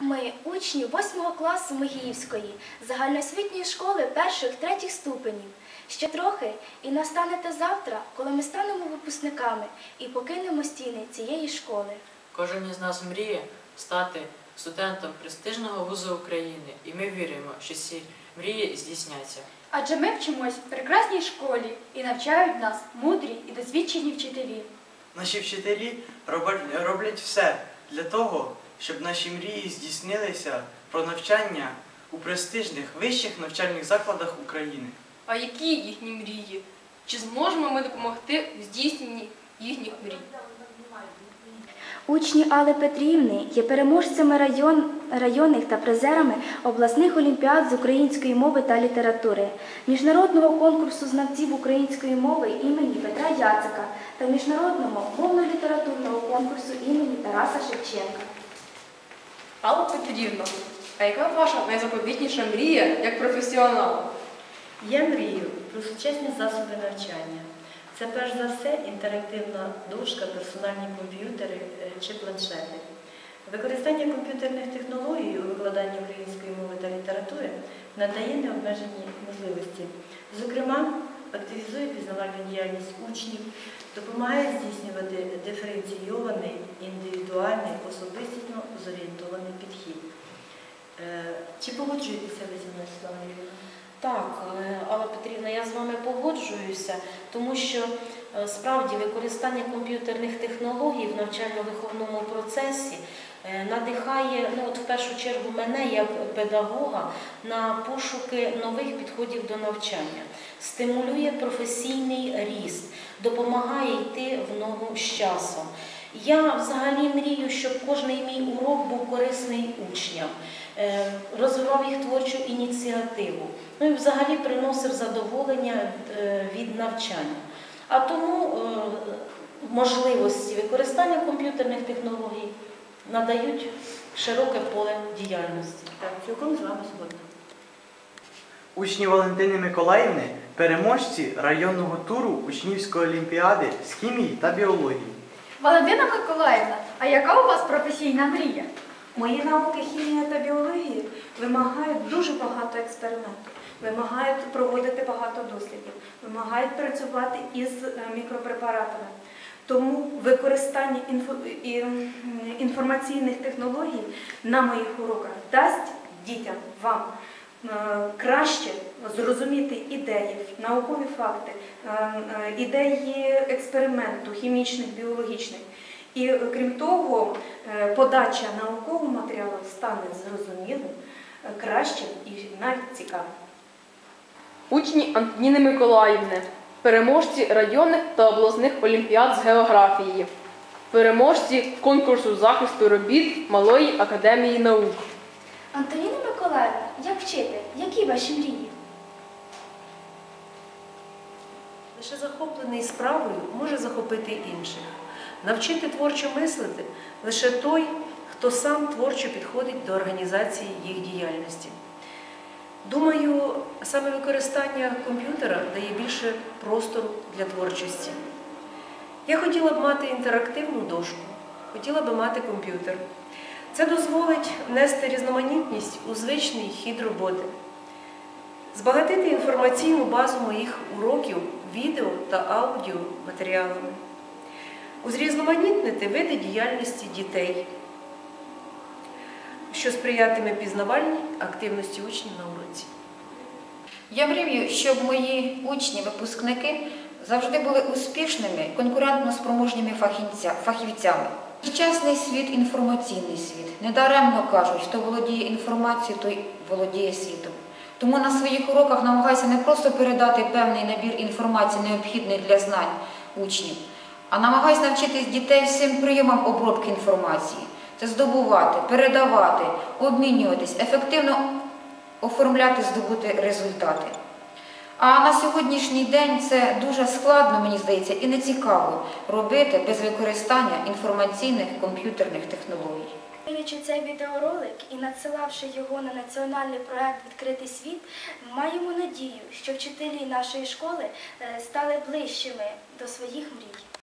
Ми учні 8 класу Мигіївської загальноосвітньої школи перших третіх ступенів. Ще трохи і настане те завтра, коли ми станемо випускниками і покинемо стіни цієї школи. Кожен із нас мріє стати студентом престижного вузу України, і ми віримо, що ці мрії здійсняться. Адже ми вчимось в прекрасній школі і навчають нас мудрі і досвідчені вчителі. Наші вчителі роблять все для того, щоб наші мрії здійснилися про навчання у престижних вищих навчальних закладах України. А які їхні мрії? Чи зможемо ми допомогти в здійсненні їхніх мрій? Учні Алли Петрівни є переможцями район, районних та призерами обласних олімпіад з української мови та літератури, міжнародного конкурсу знавців української мови імені Петра Яцика та міжнародного мовно-літературного конкурсу імені Тараса Шевченка. Алла Петрівна, а яка ваша найзаповітніша мрія як професіонал? Я мрію про сучасні засоби навчання. Це перш за все інтерактивна дошка, персональні комп'ютери е, чи планшети. Використання комп'ютерних технологій у викладанні української мови та літератури надає необмежені можливості. Зокрема, активізує пізнавальну діяльність учнів, допомагає здійснювати диференційований, індивідуальний, особистісно зорієнтований підхід. Е, Чи погоджуєтеся ви зі мною, Світлана Юрійовна? Так, е, Алла Петрівна, я з вами погоджуюся, тому що е, справді використання комп'ютерних технологій в навчально-виховному процесі надихає, ну от в першу чергу мене як педагога на пошуки нових підходів до навчання, стимулює професійний ріст, допомагає йти в ногу з часом. Я взагалі мрію, щоб кожен мій урок був корисний учням, е, розвивав їх творчу ініціативу, ну і взагалі приносив задоволення е, від навчання. А тому е, можливості використання комп'ютерних технологій надають широке поле діяльності. Так, цілком з вами згодна. Учні Валентини Миколаївни переможці районного туру учнівської олімпіади з хімії та біології. Валентина Миколаївна, а яка у вас професійна мрія? Мої науки хімія та біології вимагають дуже багато експериментів, вимагають проводити багато дослідів, вимагають працювати із е, мікропрепаратами. Тому використання інформаційних технологій на моїх уроках дасть дітям вам краще зрозуміти ідеї, наукові факти, е, е, ідеї експерименту хімічних, біологічних. І е, крім того, е, подача наукового матеріалу стане зрозумілим, е, кращим і навіть цікавим. Учні Антоніни Миколаївни, переможці районних та обласних олімпіад з географії, переможці конкурсу захисту робіт Малої академії наук. Антоніна Миколаївна, як вчитель, які ваші мрії? Лише захоплений справою може захопити інших. Навчити творчо мислити лише той, хто сам творчо підходить до організації їх діяльності. Думаю, саме використання комп'ютера дає більше простору для творчості. Я хотіла б мати інтерактивну дошку, хотіла б мати комп'ютер. Це дозволить внести різноманітність у звичний хід роботи, збагатити інформаційну базу моїх уроків відео та аудіо матеріалами, узрізноманітнити види діяльності дітей, що сприятиме пізнавальній активності учнів на уроці. Я мрію, щоб мої учні, випускники завжди були успішними, конкурентно спроможніми фахівцями. Сучасний світ інформаційний світ. Недаремно кажуть, хто володіє інформацією, той володіє світом. Тому на своїх уроках намагайся не просто передати певний набір інформації, необхідний для знань учнів, а намагайся навчити дітей всім прийомам обробки інформації. Це здобувати, передавати, обмінюватись, ефективно оформляти, здобути результати. А на сьогоднішній день це дуже складно, мені здається, і не цікаво робити без використання інформаційних комп'ютерних технологій. Дивлячи цей відеоролик і надсилавши його на національний проект Відкритий світ, маємо надію, що вчителі нашої школи е, стали ближчими до своїх мрій.